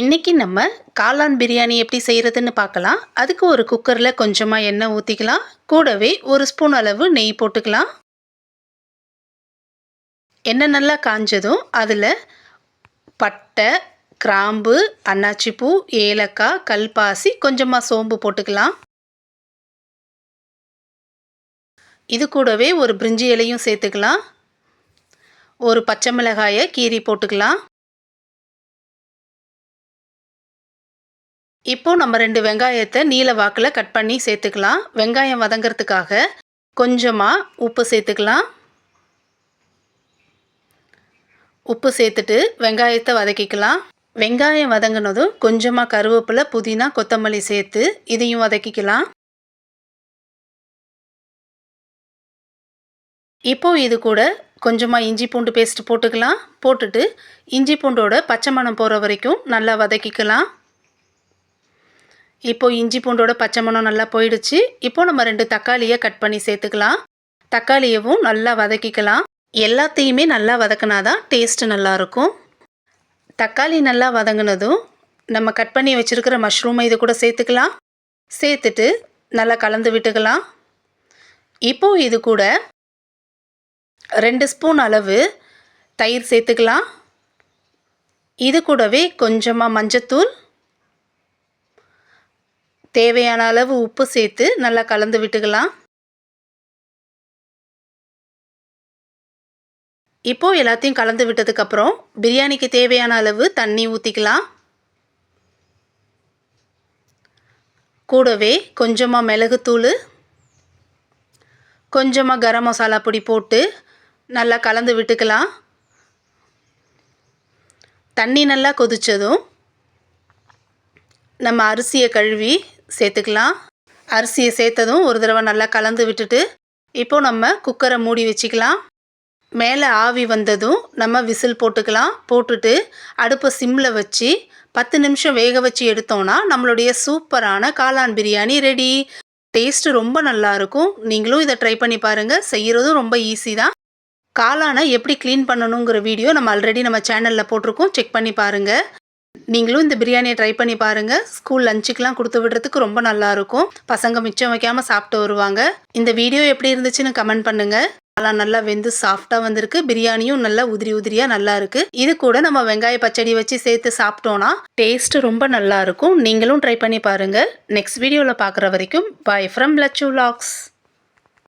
இன்றைக்கி நம்ம காளான் பிரியாணி எப்படி செய்கிறதுன்னு பார்க்கலாம். அதுக்கு ஒரு குக்கரில் கொஞ்சமாக எண்ணெய் ஊற்றிக்கலாம் கூடவே ஒரு ஸ்பூன் அளவு நெய் போட்டுக்கலாம். எண்ணெய் நல்லா காஞ்சதும் அதில் பட்டை கிராம்பு அன்னாச்சிப்பூ ஏலக்காய் கல்பாசி கொஞ்சமாக சோம்பு போட்டுக்கலாம். இது கூடவே ஒரு பிரிஞ்சி இலையும் சேர்த்துக்கலாம். ஒரு பச்சை மிளகாயை கீரி போட்டுக்கலாம். இப்போ நம்ம ரெண்டு வெங்காயத்தை நீல வாக்கில் கட் பண்ணி சேர்த்துக்கலாம். வெங்காயம் வதங்கிறதுக்காக கொஞ்சமாக உப்பு சேர்த்துக்கலாம். உப்பு சேர்த்துட்டு வெங்காயத்தை வதக்கிக்கலாம். வெங்காயம் வதங்கினதும் கொஞ்சமாக கருவேப்பிலை புதினா கொத்தமல்லி சேர்த்து இதையும் வதக்கிக்கலாம். இப்போ இது கூட கொஞ்சமாக இஞ்சி பூண்டு பேஸ்ட் போட்டுக்கலாம். போட்டுட்டு இஞ்சி பூண்டோட பச்சை மணம் போகிற வரைக்கும் நல்லா வதக்கிக்கலாம். இப்போது இஞ்சி பூண்டோட பச்சை மணம் நல்லா போயிடுச்சு. இப்போ நம்ம ரெண்டு தக்காளியை கட் பண்ணி சேர்த்துக்கலாம். தக்காளியவும் நல்லா வதக்கிக்கலாம். எல்லாத்தையுமே நல்லா வதக்கினா தான் டேஸ்ட்டு நல்லாயிருக்கும் தக்காளி நல்லா வதங்கினதும் நம்ம கட் பண்ணி வச்சுருக்கிற மஷ்ரூமை இது கூட சேர்த்துக்கலாம். சேர்த்துட்டு நல்லா கலந்து விட்டுக்கலாம். இப்போது இது கூட ரெண்டு ஸ்பூன் அளவு தயிர் சேர்த்துக்கலாம். இது கூடவே கொஞ்சமாக மஞ்சத்தூள் தேவையான அளவு உப்பு சேர்த்து நல்லா கலந்து விட்டுக்கலாம். இப்போது எல்லாத்தையும் கலந்து விட்டதுக்கப்புறம் பிரியாணிக்கு தேவையான அளவு தண்ணி ஊற்றிக்கலாம் கூடவே கொஞ்சமாக மிளகுத்தூள் கொஞ்சமாக கரம் மசாலா பொடி போட்டு நல்லா கலந்து விட்டுக்கலாம். தண்ணி நல்லா கொதித்ததும் நம்ம அரிசியை கழுவி சேர்த்துக்கலாம். அரிசியை சேர்த்ததும் ஒரு தடவை நல்லா கலந்து விட்டுட்டு இப்போது நம்ம குக்கரை மூடி வச்சுக்கலாம். மேலே ஆவி வந்ததும் நம்ம விசில் போட்டுக்கலாம். போட்டுட்டு அடுப்பை சிம்மில் வச்சு பத்து நிமிஷம் வேக வச்சு எடுத்தோன்னா நம்மளுடைய சூப்பரான காளான் பிரியாணி ரெடி. டேஸ்ட்டு ரொம்ப நல்லாயிருக்கும் நீங்களும் இதை ட்ரை பண்ணி பாருங்கள் செய்கிறதும் ரொம்ப ஈஸி தான். காளானை எப்படி க்ளீன் பண்ணணுங்கிற வீடியோ நம்ம ஆல்ரெடி நம்ம சேனலில் போட்டிருக்கோம். செக் பண்ணி பாருங்கள் நீங்களும் இந்த பிரியாணியை ட்ரை பண்ணி பாருங்கள் ஸ்கூல் லஞ்சுக்கெலாம் கொடுத்து விடுறதுக்கு ரொம்ப நல்லாயிருக்கும் பசங்க மிச்சம் வைக்காமல் சாப்பிட்டு வருவாங்க. இந்த வீடியோ எப்படி இருந்துச்சுன்னு கமெண்ட் பண்ணுங்கள் நல்லா நல்லா வெந்து சாஃப்டாக வந்திருக்கு. பிரியாணியும் நல்லா உதிரி உதிரியாக நல்லா இருக்குது இது கூட நம்ம வெங்காய பச்சடி வச்சு சேர்த்து சாப்பிட்டோன்னா டேஸ்ட் ரொம்ப நல்லா இருக்கும். நீங்களும் ட்ரை பண்ணி பாருங்கள் நெக்ஸ்ட் வீடியோவில் பார்க்குற வரைக்கும் பாய் ஃப்ரம் லச்சு லாக்ஸ்